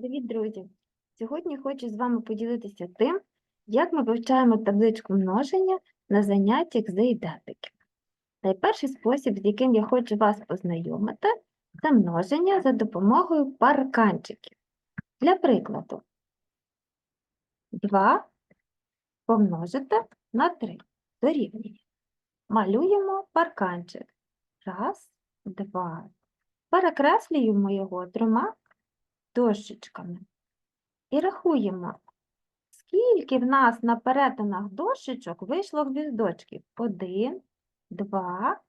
Привіт, друзі! Сьогодні хочу з вами поділитися тим, як ми вивчаємо табличку множення на заняттях з ідентики. Найперший спосіб, з яким я хочу вас познайомити, це множення за допомогою парканчиків. Для прикладу, 2 помножити на 3 дорівнює. Малюємо парканчик. Раз, два. Перекреслюємо його трьома дощечками. І рахуємо, скільки в нас на перетинах дощечок вийшло гвіздочків. Один, два,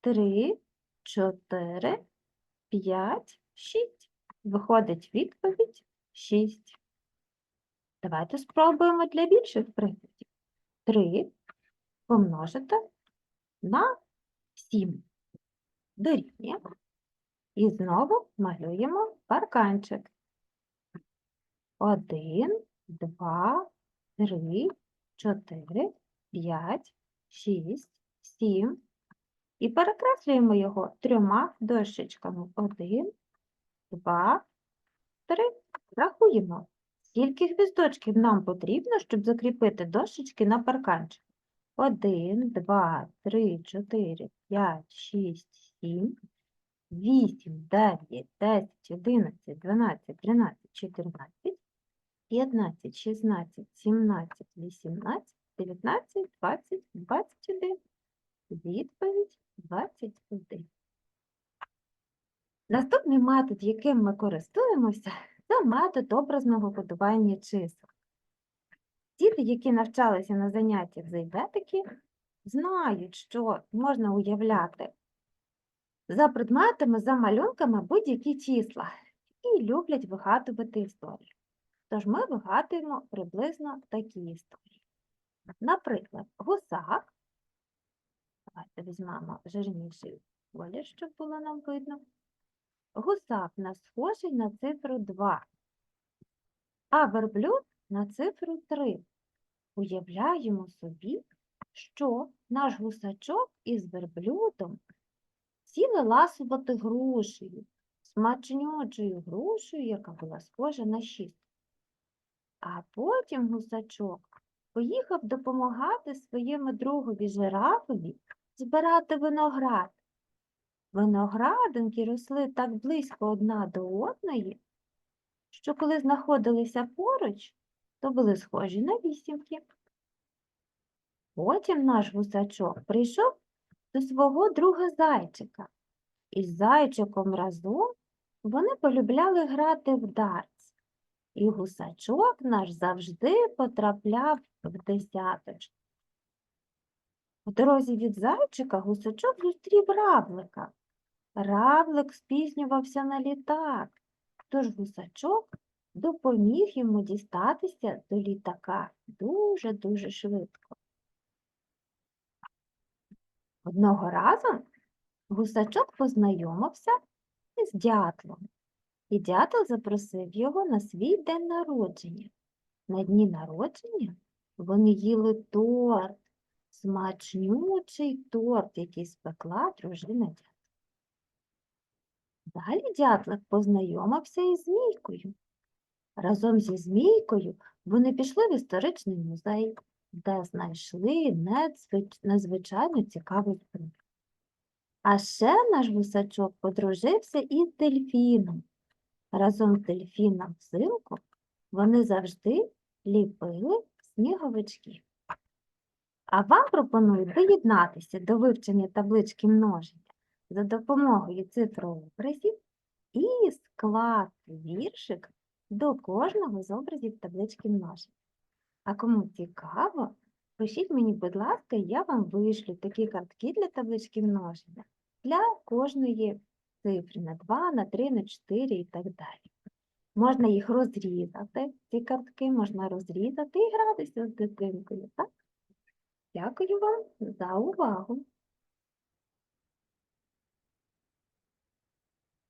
три, чотири, п'ять, шість. Виходить відповідь шість. Давайте спробуємо для більших прикладів. Три помножити на сім. Дорівнює. І знову малюємо парканчик. Один, два, три, чотири, п'ять, шість, сім. І перекреслюємо його трьома дощечками. Один, два, три. Рахуємо, скільки гвіздочків нам потрібно, щоб закріпити дощечки на парканчик. Один, два, три, чотири, п'ять, шість, сім. 8, 9, 10, 11, 12, 13, 14, 15, 16, 17, 18, 19, 20, 21. Відповідь 21. Наступний метод, яким ми користуємося, це метод образного будування чисел. Діти, які навчалися на заняттях з ідентики, знають, що можна уявляти за предметами, за малюнками будь-які числа і люблять вигадувати історії. Тож ми вигадуємо приблизно такі історії. Наприклад, гусак. Давайте візьмемо жирніший колір, щоб було нам видно. Гусак у нас схожий на цифру 2, а верблюд на цифру 3. Уявляємо собі, що наш гусачок із верблюдом сіли ласувати грушею, смачнючою грушею, яка була схожа на шість. А потім гусачок поїхав допомагати своєму другові жирафові збирати виноград. Виноградинки росли так близько одна до одної, що коли знаходилися поруч, то були схожі на вісімки. Потім наш гусачок прийшов до свого друга зайчика. І з зайчиком разом вони полюбляли грати в дартс. І гусачок наш завжди потрапляв в десяточку. В дорозі від зайчика гусачок зустрів равлика. Равлик спізнювався на літак, тож гусачок допоміг йому дістатися до літака дуже-дуже швидко. Одного разу гусачок познайомився із дятлом, і дятел запросив його на свій день народження. На дні народження вони їли торт, смачнючий торт, який спекла дружина дятла. Далі дятлик познайомився із змійкою. Разом зі змійкою вони пішли в історичний музей, де знайшли надзвич- надзвичайно цікавий предмет. А ще наш гусачок подружився із дельфіном. Разом з дельфіном взимку вони завжди ліпили сніговички. А вам пропоную доєднатися до вивчення таблички множення за допомогою цифрообразів і скласти віршик до кожного з образів таблички множення. А кому цікаво, пишіть мені, будь ласка, я вам вишлю такі картки для таблички множення для кожної цифри на 2, на 3, на 4 і так далі. Можна їх розрізати, ці картки можна розрізати і гратися з дитинкою. Так? Дякую вам за увагу!